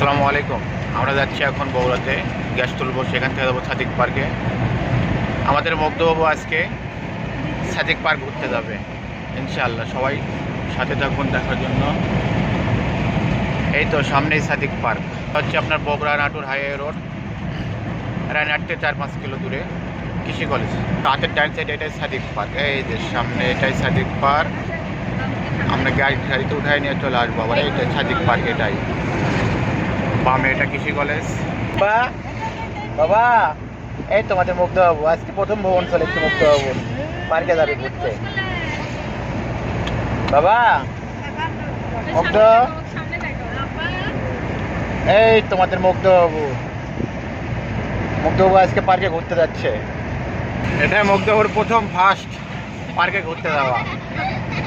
আসসালামু আলাইকুম। আমরা যাচ্ছি এখন বগুড়াতে। গ্যাস তুলবো, সেখান থেকে যাব সাদিক পার্কে। আমাদের মগ্ধবাবু আজকে সাদিক পার্ক ঘুরতে যাবে, ইনশাআল্লাহ। সবাই সাথে থাকুন দেখার জন্য। এই তো সামনেই সাদিক পার্ক। হচ্ছে আপনার বগুড়া নাটুর হাইওয়ে রোড। রানাটতে চার পাঁচ কিলো দূরে, কৃষি কলেজ। হাতের ডান সাইড এটাই সাদিক পার্ক। এই যে সামনে এটাই সাদিক পার্ক। আমরা গাড়ি গাড়িতে উঠাই নিয়ে চলে আসব আবার। এইটা সাদিক পার্ক এটাই। বামে এটা কৃষি কলেজ? বা বাবা এই তোমাদের মুগ্ধবাবু। আজকে প্রথম ভ্রমণ চলেছে মুগ্ধবাবু। পার্কে যাবে ঘুরতে। বাবা মুগ্ধ? এই তোমাদের মুগ্ধবাবু। মুগ্ধবাবু আজকে পার্কে ঘুরতে যাচ্ছে। এটা মুগ্ধবাবুর প্রথম ফার্স্ট পার্কে ঘুরতে যাওয়া।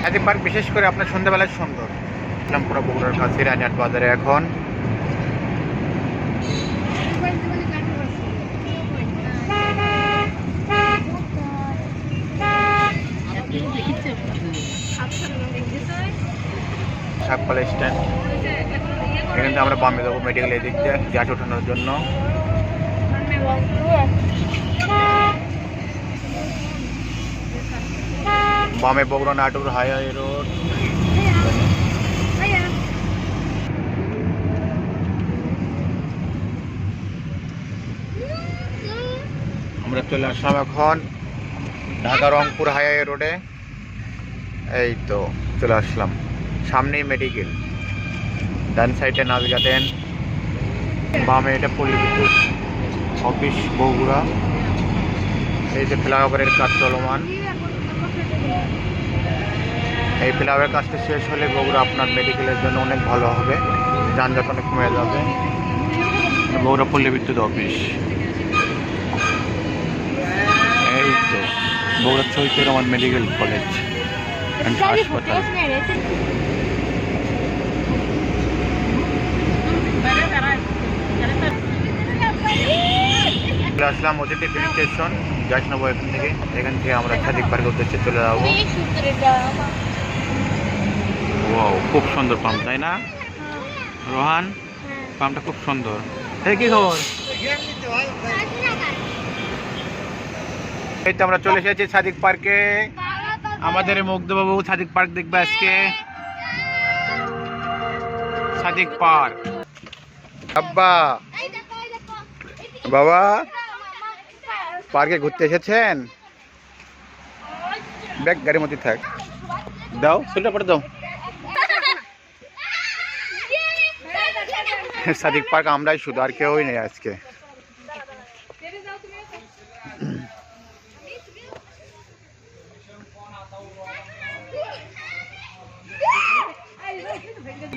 সাদিক পার্ক বিশেষ করে আপনার সন্ধ্যাবেলায় সুন্দর। ইসলামপুরা বগুড়ার কাছে রানিয়াট বাজারে এখন। শাকপালা স্ট্যান্ড এখান আমরা বামে যাব মেডিকেল এদিক দিয়ে, গ্যাস ওঠানোর জন্য। বামে বগুড়া নাটুর হাইওয়ে রোড আমরা চলে আসলাম এখন ঢাকা রংপুর হাইওয়ে রোডে। এই তো চলে আসলাম। সামনেই মেডিকেল ডান সাইডে নাচ গার্ডেন বামে এটা পল্লী বিদ্যুৎ অফিস বগুড়া। এই যে ফ্লাইওভারের কাজ চলমান। এই ফ্লাইওভারের কাজটা শেষ হলে বগুড়া আপনার মেডিকেলের জন্য অনেক ভালো হবে। যানজট অনেক কমে যাবে। বগুড়া পল্লী বিদ্যুৎ অফিস। এই তো বগুড়া চৈতের আমার মেডিকেল কলেজ অ্যান্ড হাসপাতাল চলে আসলাম অতিথি ফিল্ম স্টেশন যাস নেব এখান থেকে। এখান থেকে আমরা সাদিক পার্কের উদ্দেশ্যে চলে যাব। ও খুব সুন্দর পাম্প তাই না? রোহান পাম্পটা খুব সুন্দর। কি খবর? এই তো আমরা চলে এসেছি সাদিক পার্কে। আমাদের মুগ্ধবাবু সাদিক পার্ক দেখবে আজকে। সাদিক পার্ক। আব্বা। বাবা পার্কে ঘুরতে এসেছেন? ব্যাগ গাড়ির মধ্যে থাক। দাও সেটা পরে দাও। সাদিক পার্ক আমরাই শুধু আর কেউই নেই আজকে।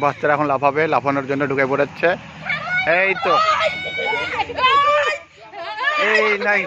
বাচ্চারা এখন লাফাবে লাফানোর জন্য ঢুকে পড়েছে। এই তো। এই নাই।